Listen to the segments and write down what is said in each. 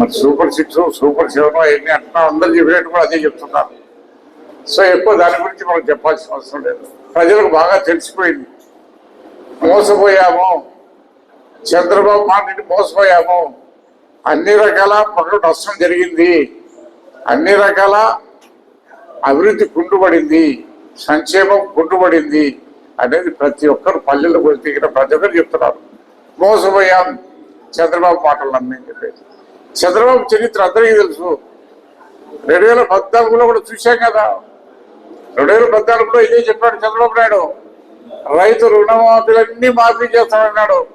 మరి super six super seven అవన్నీ అంటున్నా అందరు చెప్పినట్టు కూడా అదే చెప్తున్నారు. సో ఎక్కువ దాని గురించి మనం చెప్పాల్సిన అవసరం లేదు. ప్రజలకు బాగా తెలిసిపోయింది. మోసపోయాము. చంద్రబాబు మాటని మోసపోయాము. అన్ని రకాల మనకు నష్టం జరిగింది. అన్ని రకాల అభివృద్ధి కుండుబడింది సంక్షేమం కుండుబడింది అనేది ప్రతి ఒక్కరు పల్లెలకు దిగిన ప్రతి ఒక్కరు చెప్తున్నారు. మోసపోయాం. చంద్రబాబు మాటలు నమ్మి చెప్పేసి చంద్రబాబు చరిత్ర అందరికీ తెలుసు. రెండు వేల పద్నాలుగులో కూడా చూశాం కదా. రెండు వేల పద్నాలుగులో ఇదే చెప్పాడు చంద్రబాబు నాయుడు. రైతు రుణమాఫీలన్నీ మాఫీ చేస్తానన్నాడు.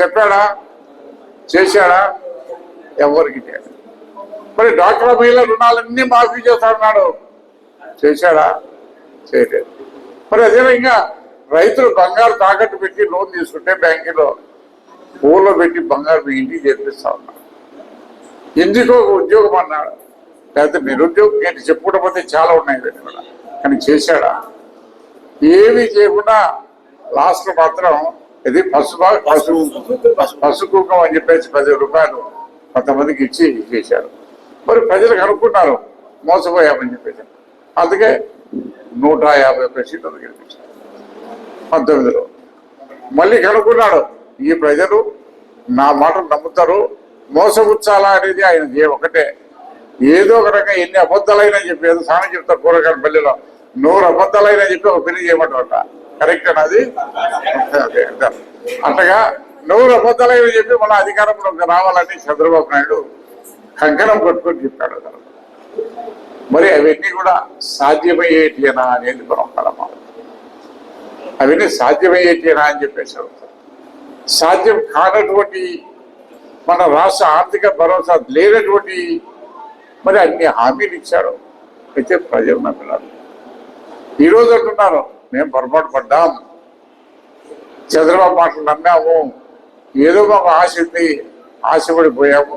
చెప్పాడా? చేశాడా? ఎవరికి మరి డాక్టర్ మహిళ రుణాలన్నీ మాఫీ చేస్తానన్నాడు. చేశాడా? చేయలేదు. మరి అదే ఇంకా రైతులు బంగారు తాకట్టు పెట్టి లోన్ తీసుకుంటే బ్యాంకులో ఊళ్ళో పెట్టి బంగారు మీ ఇంటికి చేర్పిస్తా ఉన్నారు. ఎందుకో ఒక ఉద్యోగం అన్నాడు లేకపోతే నిరుద్యోగం ఏంటి చెప్పుకోకపోతే చాలా ఉన్నాయి కూడా కానీ చేశాడా? ఏమీ చేయకుండా లాస్ట్ మాత్రం ఇది పసుపు పసుపు పసుపు కుంకం అని చెప్పేసి పది రూపాయలు కొంతమందికి ఇచ్చి చేశారు. మరి ప్రజలకు అనుకున్నారు మోసపోయామని చెప్పేసి. అందుకే నూట యాభై ఒక్క సీట్లు గెలిపించారు. పంతొమ్మిదిలో. మళ్ళీ కనుక్కున్నాడు ఈ ప్రజలు నా మాటలు నమ్ముతారు మోసపుచ్చాలా అనేది ఆయన ఒకటే. ఏదో ఒక రకంగా ఎన్ని అబద్ధాలైనా చెప్పి ఏదో సామెత చెప్తారు కూరగాయల పల్లెలో నూరు అబద్ధాలైనా చెప్పి ఒక పెళ్ళి చేయమంటారట. కరెక్ట్ అది? అంతగా నూరు అబద్ధాలైనా చెప్పి మన అధికారంలోకి రావాలని చంద్రబాబు నాయుడు కంకణం కొట్టుకొని చెప్పాడు మరి అవన్నీ కూడా సాధ్యమయ్యేటినా అనేది మనం కలమా అవన్నీ సాధ్యమయ్యేటినా అని చెప్పేసి సాధ్యం కానటువంటి మన రాష్ట్ర ఆర్థిక భరోసా లేనటువంటి మరి అన్ని హామీలు ఇచ్చారు. అయితే ప్రజలు నమ్మినారు. ఈరోజు అంటున్నారు మేము పొరపాటు పడ్డాం. చంద్రబాబు మాటలు నమ్మాము. ఏదో మాకు ఆశ ఉంది ఆశపడిపోయాము.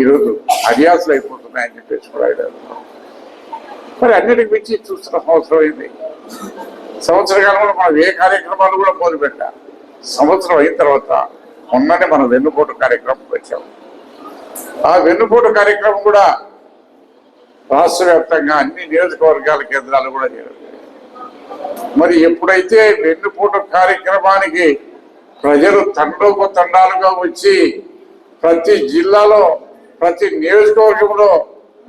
ఈరోజు అడియాసులు అయిపోతున్నాయని చెప్పేసి కూడా ఆయన మరి అన్నిటికి మించి చూస్తున్న సంవత్సరం అయింది. సంవత్సర కాలంలో మనం ఏ కార్యక్రమాలు కూడా మొదలుపెట్టా. సంవత్సరం అయిన తర్వాత మొన్ననే మనం వెన్నుపోటు కార్యక్రమం వచ్చాము ఆ వెన్నుపోటు కార్యక్రమం కూడా రాష్ట్ర వ్యాప్తంగా అన్ని నియోజకవర్గాల కేంద్రాలు కూడా జరుగుతాయి మరి ఎప్పుడైతే వెన్నుపోటు కార్యక్రమానికి ప్రజలు తండోపు తండాలుగా వచ్చి ప్రతి జిల్లాలో ప్రతి నియోజకవర్గంలో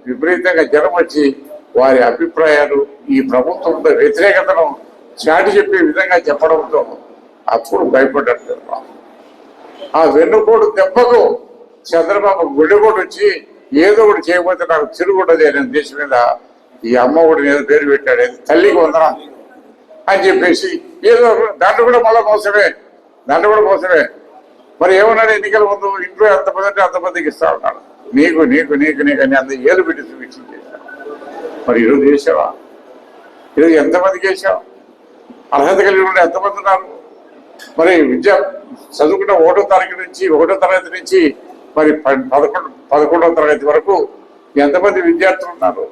విపరీతంగా జనం వచ్చి వారి అభిప్రాయాలు ఈ ప్రభుత్వంతో వ్యతిరేకతను చాటి చెప్పే విధంగా చెప్పడంతో అప్పుడు భయపడ్డారు ఆ వెన్నుకోడు దెబ్బకు చంద్రబాబు గుండెపోటు వచ్చి ఏదో ఒకటి చేయకపోతే నాకు తిరుగుండదు నేను దేశం మీద ఈ అమ్మ ఒకటి ఏదో పేరు పెట్టాడు. తల్లికి వందనం? అని చెప్పేసి ఏదో దాంట్లో కూడా మళ్ళా మోసమే. దాంట్లో కూడా మోసమే. మరి ఏమన్నాడు ఎన్నికల ముందు? ఇంట్లో ఎంతమంది అంటే అంతమందికి ఇస్తా ఉన్నాడు నీకు నీకు నీకు నీకు అని అంత ఏలు పెట్టి చూపించింది చేశాడు మరి ఈరోజు చేసావా ఈరోజు ఎంతమందికి చేసావు అర్హత కలిగి ఉండే ఎంతమంది ఉన్నారు? మరి విద్య చదువుకున్న ఒకటో తరగతి నుంచి ఒకటో తరగతి నుంచి మరి ప- పదకొండు పదకొండవ తరగతి వరకు ఎంతమంది విద్యార్థులు ఉన్నారు?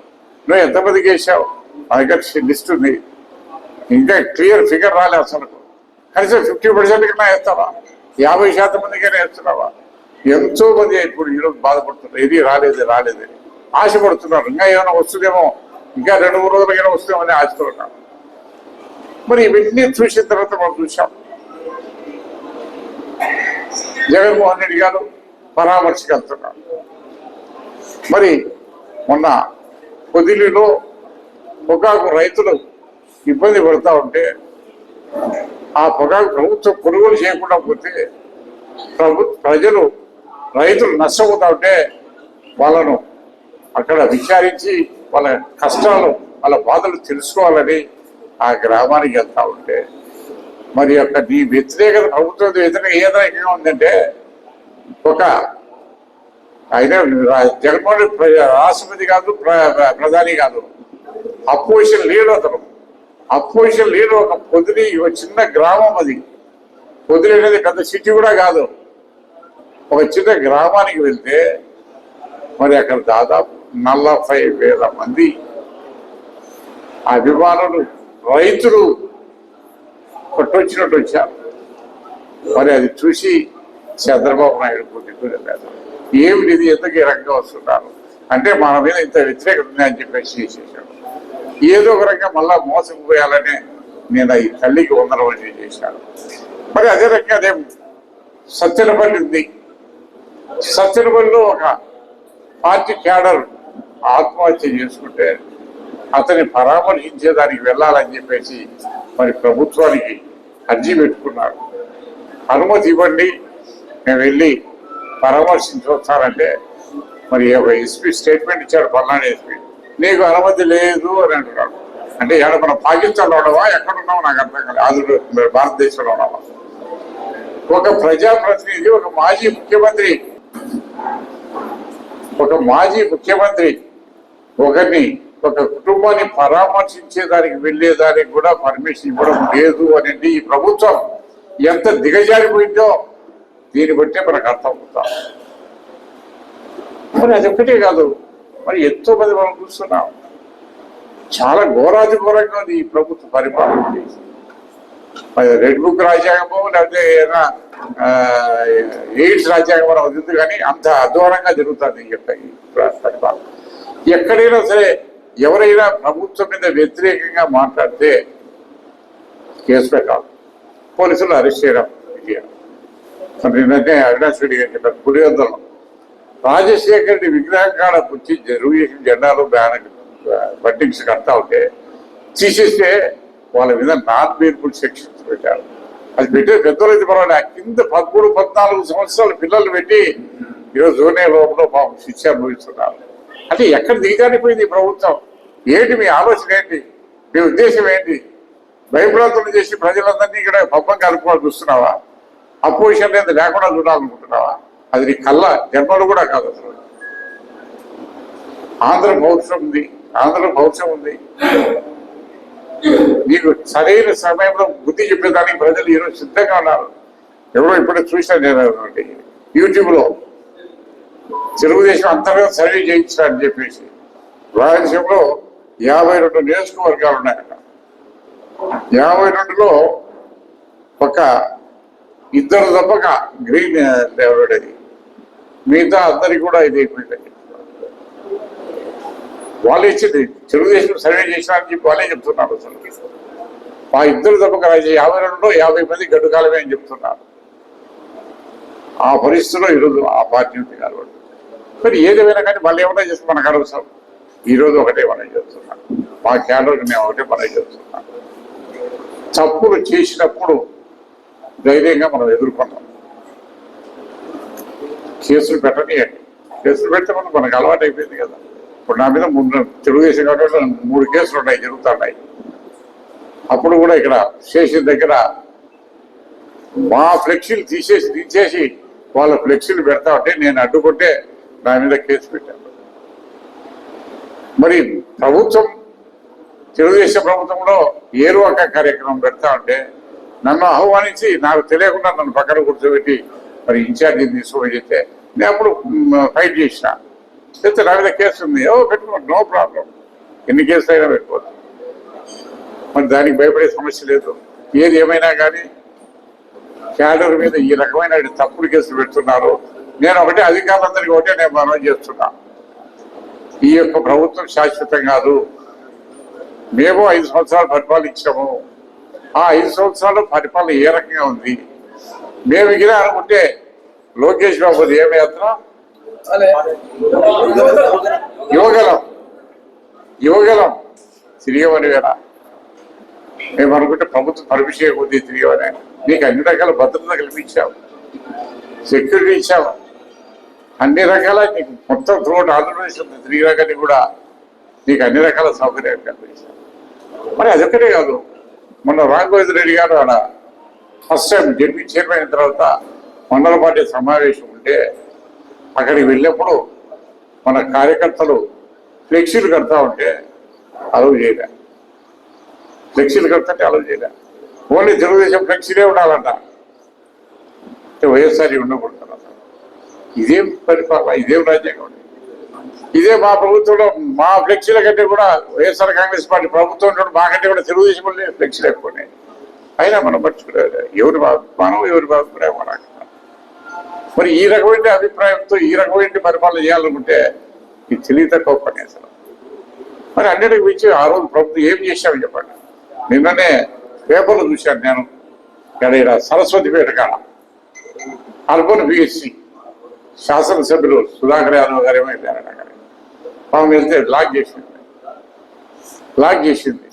నువ్వు ఎంతమందికి వేసావు మా దగ్గర లిస్ట్ ఉంది. ఇంకా క్లియర్ ఫిగర్ రాలే అసలు. కనీసం ఫిఫ్టీ పర్సెంట్ కన్నా వేస్తావా? యాభై శాతం మందికైనా వేస్తున్నావా? ఎంతో మంది ఇప్పుడు ఈరోజు బాధపడుతున్నారు. ఇది రాలేదు రాలేదు. ఆశపడుతున్నారు. ఇంకా ఏమైనా వస్తుందేమో? ఇంకా రెండు మూడు రోజులకైనా వస్తుందేమో అని ఆశపడుతున్నాను మరి ఇవన్నీ చూసిన తర్వాత మనం చూసాం జగన్మోహన్ రెడ్డి గారు పరామర్శకెళ్తున్నారు మరి మొన్న పొదిలిలో పొగాకు రైతులు ఇబ్బంది పడతా ఉంటే ఆ పొగాకు ప్రభుత్వం కొనుగోలు చేయకుండా పోతే ప్రభు ప్రజలు రైతులు నష్టపోతా ఉంటే వాళ్ళను అక్కడ విచారించి వాళ్ళ కష్టాలు వాళ్ళ బాధలు తెలుసుకోవాలని ఆ గ్రామానికి వెళ్తా ఉంటే మరి యొక్క నీ వ్యతిరేకత ప్రభుత్వం వ్యతిరేక ఏ రకంగా ఉందంటే ఒక ఆయన జగన్మోహన్ ప్ర- రాష్ట్రపతి కాదు ప్ర- ప్రధాని కాదు. అపోజిషన్ లీడర్ అతను. అపోజిషన్ లీడర్ ఒక పొదిలి ఒక చిన్న గ్రామం అది. పొదిలి అనేది పెద్ద సిటీ కూడా కాదు. ఒక చిన్న గ్రామానికి వెళ్తే మరి అక్కడ దాదాపు నలభై వేల మంది అభిమానులు రైతులు కొట్టొచ్చినట్టు వచ్చారు మరి అది చూసి చంద్రబాబు నాయుడు దిక్కులేదు ఏమిటి ఇది? ఎందుకు ఈ వస్తున్నారు? అంటే మన మీద ఇంత వ్యతిరేకత ఉందని చెప్పేసి చేసేసాడు ఏదో ఒక రకంగా మళ్ళా మోసపోయాలనే నేను ఈ తల్లికి వందల వంటి చేశాను. మరి అదే రకంగా అదే సత్యనపల్లి ఉంది. సత్యనపల్లిలో ఒక పార్టీ క్యాడర్ ఆత్మహత్య చేసుకుంటే అతన్ని పరామర్శించేదానికి వెళ్ళాలని చెప్పేసి మరి ప్రభుత్వానికి అర్జీ పెట్టుకున్నారు. అనుమతి ఇవ్వండి నేను వెళ్ళి పరామర్శించి వస్తానంటే మరి ఒక ఎస్పీ స్టేట్మెంట్ ఇచ్చాడు పల్నాడు ఎస్పీ నీకు అనుమతి లేదు అని అంటున్నాడు. అంటే ఏడ మన పాకిస్తాన్లో ఉండవా ఎక్కడున్నావు నాకు అర్థం కాదు ఆదుడు భారతదేశంలో ఉన్నావా? ఒక ప్రజాప్రతినిధి ఒక మాజీ ముఖ్యమంత్రి ఒక మాజీ ముఖ్యమంత్రి ఒకరిని ఒక కుటుంబాన్ని పరామర్శించేదానికి వెళ్ళేదానికి కూడా పర్మిషన్ ఇవ్వడం లేదు అనేది ఈ ప్రభుత్వం ఎంత దిగజారిపోయిందో దీన్ని బట్టే మనకు అర్థం అవుతాం మరి అది ఒకటే కాదు మరి ఎంతో మంది మనం చూస్తున్నాం. చాలా ఘోరాది ఘోరంగా ఉంది ఈ ప్రభుత్వ పరిపాలన చేసి. మరి రెడ్ బుక్ రాజ్యాంగమో లేకపోతే ఏదైనా ఎయిడ్స్ రాజ్యాంగం అవుతుంది కానీ అంత అధ్వానంగా జరుగుతుంది ఈ యొక్క ఈ పరిపాలన. ఎక్కడైనా సరే ఎవరైనా ప్రభుత్వం మీద వ్యతిరేకంగా మాట్లాడితే కేసు పెట్టాలి. పోలీసులు అరెస్ట్ చేయడం ఇది. నిన్ననే అవినాష్ రెడ్డి గారు చెప్పారు పులివెందులో రాజశేఖర్ రెడ్డి విగ్రహం కాడ వచ్చి తెలుగుదేశం జెండాలు బ్యానర్ బట్టింగ్స్ కడతా ఉంటే తీసేస్తే వాళ్ళ మీద నాన్ బీర్ఫుల్ సెక్షన్స్ పెట్టారు. అది పెట్టే పెద్దలైతే పర్వాలేదు. ఆ కింద పదమూడు పద్నాలుగు సంవత్సరాల పిల్లలు పెట్టి ఈరోజు జూనే లోపల పాపం శిక్ష అనుభవిస్తున్నారు. అంటే ఎక్కడ దిగజారిపోయింది ప్రభుత్వం? ఏంటి మీ ఆలోచన ఏంటి? మీ ఉద్దేశం ఏంటి? భయప్రాంతులు చేసి ప్రజలందరినీ ఇక్కడ పప్పం కలుపుకోవాలి చూస్తున్నావా? అపోజిషన్ లేదు లేకుండా చూడాలనుకుంటున్నావా? అది నీ కళ్ళ జన్మలు కూడా కాదు అసలు. ఆంధ్ర భవిష్యం ఉంది ఆంధ్ర భవిష్యం ఉంది. నీకు సరైన సమయంలో బుద్ధి చెప్పేదానికి ప్రజలు ఈరోజు సిద్ధంగా ఉన్నారు. ఎవరో ఇప్పుడే చూసిన నేను యూట్యూబ్లో. తెలుగుదేశం అంతర్గత సర్వే చేయించాలని చెప్పేసి రాయలసీమలో యాభై రెండు నియోజకవర్గాలు ఉన్నాయట యాభై రెండులో ఒక ఇద్దరు తప్పక గ్రీన్ లెవెల్ అది మిగతా అందరికి కూడా ఇది అయిపోయిందని చెప్తున్నారు వాళ్ళు ఇచ్చింది తెలుగుదేశం సర్వే చేసినారని చెప్పి వాళ్ళే చెప్తున్నారు అసలు. మా ఇద్దరు తప్పక యాభై రెండులో యాభై మంది గడ్డు కాలమే అని చెప్తున్నారు. ఆ పరిస్థితిలో ఈరోజు ఆ పార్టీ ఉంది కాబట్టి. మరి ఏదేమైనా కానీ మళ్ళీ ఏమైనా చేస్తే మనకు అనవసరం ఈరోజు ఒకటే మనం చేస్తున్నాం. మా క్యాడర్కి మేము ఒకటే మనం చేస్తున్నాం. తప్పులు చేసినప్పుడు ధైర్యంగా మనం ఎదుర్కొన్నాం కేసులు పెట్టనియండి కేసులు పెడితే మనం మనకు అలవాటు అయిపోయింది కదా. ఇప్పుడు నా మీద మూడు తెలుగుదేశం కాబట్టి మూడు కేసులు ఉన్నాయి జరుగుతున్నాయి అప్పుడు కూడా ఇక్కడ స్టేషన్ దగ్గర మా ఫ్లెక్సీలు తీసేసి తీసేసి వాళ్ళ ఫ్లెక్సీలు పెడతా ఉంటే నేను అడ్డుకుంటే నా మీద కేసు పెట్టాను. మరి ప్రభుత్వం తెలుగుదేశం ప్రభుత్వంలో ఏరువాక కార్యక్రమం పెడతా ఉంటే నన్ను ఆహ్వానించి నాకు తెలియకుండా నన్ను పక్కన కూర్చోబెట్టి మరి ఇన్ఛార్జిని తీసుకోమని చెప్తే నేను అప్పుడు ఫైట్ చేసిన. చెప్తే నా మీద కేసు ఉంది. ఓ పెట్టుకోండి నో ప్రాబ్లం. ఎన్ని కేసులు అయినా పెట్టుకోవచ్చు. మరి దానికి భయపడే సమస్య లేదు. ఏది ఏమైనా కానీ క్యాడర్ మీద ఈ రకమైన తప్పుడు కేసులు పెడుతున్నారు. నేను ఒకటే అధికారులందరికీ ఒకటే నేను మనం చేస్తున్నా. ఈ యొక్క ప్రభుత్వం శాశ్వతం కాదు. మేము ఐదు సంవత్సరాలు పరిపాలించాము. ఆ ఐదు సంవత్సరాలు పరిపాలన ఏ రకంగా ఉంది? మేము ఇలా అనుకుంటే లోకేష్ బాబు ఏమి యాత్ర? యువగలం యువగలం తిరిగేవారు వేరా మేము అనుకుంటే ప్రభుత్వం పర్మిషన్ కొద్ది నీకు అన్ని రకాల భద్రత కల్పించావు. సెక్యూరిటీ ఇచ్చావు. అన్ని రకాల నీకు మొత్తం త్రూఅవుట్ ఆంధ్రప్రదేశ్ ఉంది. తిరిగిరాకని కూడా నీకు అన్ని రకాల సౌకర్యాలు కల్పించావు. మరి అదొక్కటే కాదు. మొన్న రాఘవేంద్ర రెడ్డి గారు ఆడ ఫస్ట్ టైం జడ్పీ చైర్మన్ అయిన తర్వాత మండల పార్టీ సమావేశం ఉంటే అక్కడికి వెళ్ళినప్పుడు మన కార్యకర్తలు ఫ్లెక్సీలు కడతా ఉంటే అలవ్ చేయలే. ఫ్లెక్సీలు కడుతుంటే అలవ్ చేయలే. ఓన్లీ తెలుగుదేశం ఫ్లెక్సీలే ఉండాలంట. అంటే వైఎస్ఆర్ ఉండకూడదు ఇదేం పరిపాలన ఇదేం రాజ్యాంగం. ఇదే మా ప్రభుత్వంలో మా ఫ్లెక్సీల కంటే కూడా వైఎస్ఆర్ కాంగ్రెస్ పార్టీ ప్రభుత్వం మాకంటే కూడా తెలుగుదేశం ఫ్లెక్సీలు ఎక్కువ అయినా మనం పట్టుకునే ఎవరి మనం ఎవరి అభిప్రాయం మనకు మరి ఈ రకమైన అభిప్రాయంతో ఈ రకమైన పరిపాలన చేయాలనుకుంటే ఇది తెలివి తక్కువ పని అసలు. మరి అన్నిటికి మించి ఆ రోజు ప్రభుత్వం ఏం చేశామని చెప్పండి. నిన్ననే పేపర్లు చూశాను నేను. ఇక్కడ సరస్వతి సరస్వతిపేట కాడ. అర్బన్ బిఎస్సి శాసనసభ్యులు సుధాకర్ యాదవ్ గారు ఏమైపోయారట అక్కడ. పాపం వెళ్తే లాక్ చేసింది. లాక్ చేసింది.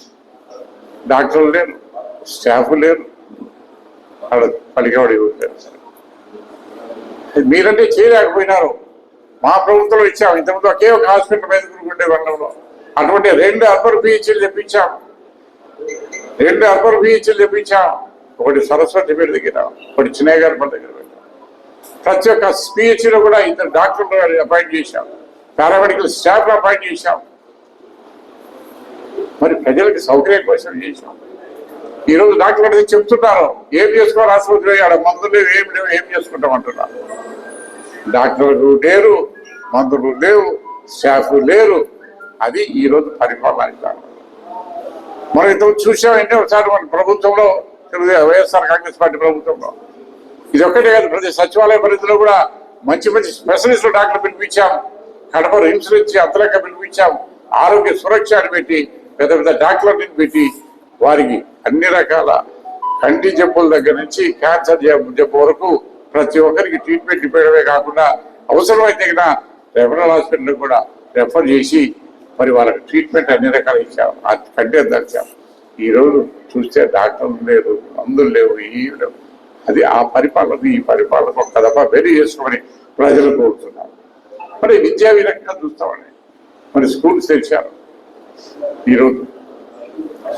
డాక్టర్లు లేరు స్టాఫ్ లేరు. అక్కడ పలికేవాడు లేరు. మీరంటే చేయలేకపోయినారు. మా ప్రభుత్వంలో ఇచ్చాము ఇంతకుముందు ఒకే ఒక హాస్పిటల్ మీద ఉండే రంగంలో అటువంటి రెండు అర్బన్ బీహెచ్లు తెప్పించాము రెండు అర్బన్ బీహెచ్లు తెప్పించాం? ఒకటి సరస్వతి పేరు దగ్గర ఒకటి చిన్నయ్య గారి దగ్గర పెట్టాం. ప్రతి ఒక్క స్పీచ్లో కూడా ఇద్దరు డాక్టర్లు అపాయింట్ చేశాం పారామెడికల్ స్టాఫ్ అపాయింట్ చేశాం మరి ప్రజలకు సౌకర్యం కోసం చేశాం. ఈరోజు డాక్టర్ గారు చెప్తున్నారు? ఏం చేసుకోవాలి ఆసుపత్రి ఆడ మందులు లేవు ఏం లేవు ఏం చేసుకుంటాం అంటున్నారు. డాక్టర్లు లేరు మందులు లేవు స్టాఫ్ లేరు. అది ఈరోజు పరిపాలన కారణం మనం ఇంతకు చూసామంటే ఒకసారి మన ప్రభుత్వంలో వైఎస్ఆర్ కాంగ్రెస్ పార్టీ ప్రభుత్వంలో. ఇది ఒక్కటే కాదు ప్రతి సచివాలయ పరిధిలో కూడా మంచి మంచి స్పెషలిస్టులు డాక్టర్ పిలిపించాం కడప రిమ్స్ నుంచి అంతలెక్క పిలిపించాం ఆరోగ్య సురక్ష అని పెట్టి పెద్ద పెద్ద డాక్టర్లను పెట్టి వారికి అన్ని రకాల కంటి జబ్బుల దగ్గర నుంచి క్యాన్సర్ జబ్బు జబ్బు వరకు ప్రతి ఒక్కరికి ట్రీట్మెంట్ ఇవ్వడమే కాకుండా అవసరమైతే కనుక రెఫరల్ హాస్పిటల్ కూడా రెఫర్ చేసి మరి వాళ్ళకి ట్రీట్మెంట్ అన్ని రకాలు ఇచ్చాం. అది కంటే దర్చాం ఈ రోజు చూస్తే డాక్టర్లు లేరు మందులు లేవు ఈ లేవు. అది ఆ పరిపాలన ఈ పరిపాలన ఒక్క దఫా వెరీ చేసుకోమని ప్రజలు కోరుతున్నారు. మరి విద్యా విధంగా చూస్తామని. మరి స్కూల్స్ తెచ్చారు ఈరోజు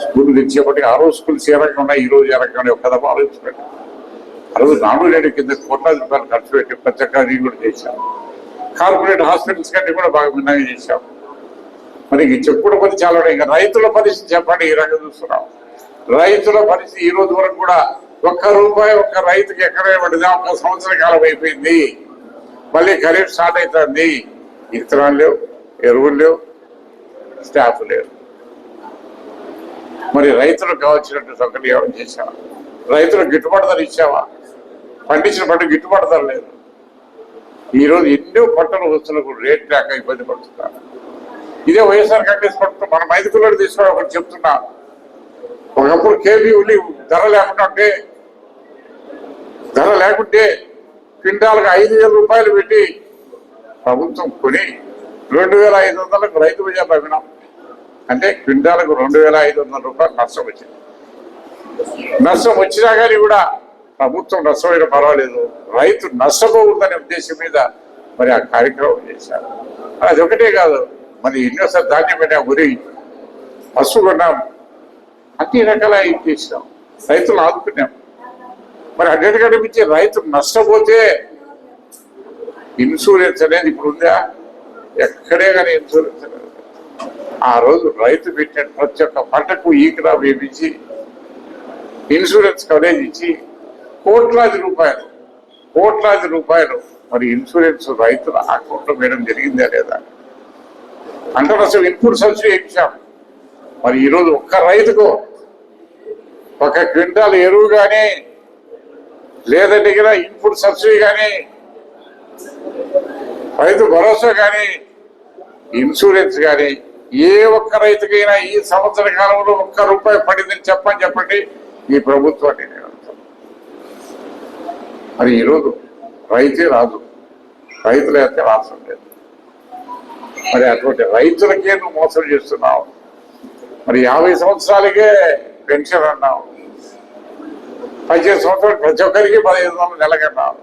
స్కూల్ తెచ్చేపటి ఆ రోజు స్కూల్స్ ఏ రకంగా ఉన్నాయి ఈ రోజు ఏ రకంగా ఉన్నాయి ఒక్క దఫా ఆలోచించుకోండి ఆ రోజు నాడు నేడు కింద కోట్లాది రూపాయలు ఖర్చు పెట్టి ప్రత్యేక కూడా చేశాం కార్పొరేట్ హాస్పిటల్స్ కంటే కూడా బాగా భిన్నంగా చేశాము మరి చెప్పుడు పది చాలా ఇంకా రైతుల పరిస్థితి చెప్పండి ఈ రకంగా చూస్తున్నాం. రైతుల పరిస్థితి ఈ రోజు వరకు కూడా ఒక్క రూపాయి ఒక్క రైతుకి ఎక్కడ పడితే ఒక్క సంవత్సర కాలం అయిపోయింది. మళ్ళీ ఖరీఫ్ స్టార్ట్ అవుతుంది. విత్తనాలు లేవు ఎరువులు లేవు స్టాఫ్ లేవు మరి రైతులకు కావాల్సినట్టు సౌకర్యం చేశావా రైతులకు గిట్టుబాటు ధర ఇచ్చావా? పండించిన పంట గిట్టుబాటు ధర లేదు. ఈ రోజు ఎన్నో పంటలు వస్తున్నప్పుడు రేట్ లేక ఇబ్బంది పడుతున్నారు. ఇదే వైఎస్ఆర్ కాంగ్రెస్ ప్రభుత్వం. ఐదు మైదుకుల్లో తీసుకోవడం ఒకటి చెప్తున్నా. ఒకప్పుడు కేబీ ఉల్లి ధర లేకుండా ఉంటే ధర లేకుంటే క్వింటాల్కి ఐదు వేల రూపాయలు పెట్టి ప్రభుత్వం కొని రెండు వేల ఐదు వందలకు రైతు బజార్లో అమ్మినాం. అంటే క్వింటాలకు రెండు వేల ఐదు వందల రూపాయలు నష్టం వచ్చింది. నష్టం వచ్చినా కానీ కూడా ప్రభుత్వం నష్టమైన పర్వాలేదు. రైతు నష్టపోకూడదనే ఉద్దేశం మీద మరి ఆ కార్యక్రమం చేశారు. అది ఒకటే కాదు. మరి ఎన్నోసారి ధాన్యం పెట్టాం ఉరి పశువు కొన్నాం అన్ని రకాల ఇది చేసినాం? రైతులు ఆదుకున్నాం. మరి అన్నిటికంటే కనిపించి రైతు నష్టపోతే ఇన్సూరెన్స్ అనేది ఇప్పుడు ఉందా? ఎక్కడే కానీ ఇన్సూరెన్స్ అనేది ఆ రోజు రైతు పెట్టిన ప్రతి ఒక్క పంటకు ఈకరా వేపించి ఇన్సూరెన్స్ కవరేజ్ ఇచ్చి కోట్లాది రూపాయలు కోట్లాది రూపాయలు. మరి ఇన్సూరెన్స్ రైతుల అకౌంట్లో వేయడం జరిగిందా లేదా? అంటే అసలు ఇన్పుట్ సబ్సిడీ ఇచ్చాం మరి ఈరోజు ఒక్క రైతుకు ఒక క్వింటాల్ ఎరువు కానీ లేదంటే కదా ఇన్పుట్ సబ్సిడీ కానీ రైతు భరోసా కానీ ఇన్సూరెన్స్ కానీ ఏ ఒక్క రైతుకైనా ఈ సంవత్సర కాలంలో ఒక్క రూపాయి పడిందని చెప్పని చెప్పండి ఈ ప్రభుత్వాన్ని నేను అడుగుతాను. మరి ఈరోజు రైతే రాదు. రైతులు అయితే రాసం లేదు. మరి అటువంటి రైతులకే నువ్వు మోసం చేస్తున్నావు. మరి యాభై సంవత్సరాలకే పెన్షన్ అన్నావు. పదిహేను సంవత్సరాలు ప్రతి ఒక్కరికి పదిహేను వందలు నెలకన్నావు.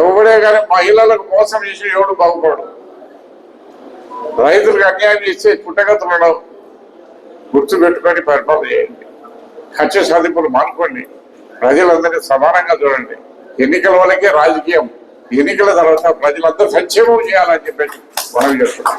ఎవడే కానీ మహిళలకు మోసం చేసి ఎవడు బాగుపడు రైతులకు అన్యాయం చేస్తే పుట్టగతులలో గుర్తు పెట్టుకొని పరిపాలన చేయండి. ఖర్చు సాధింపులు మానుకోండి. ప్రజలందరినీ సమానంగా చూడండి. ఎన్నికల వల్లకే రాజకీయం. ఎన్నికల తర్వాత ప్రజలందరూ సంక్షేమం చేయాలని చెప్పేసి మనం చేస్తున్నాం.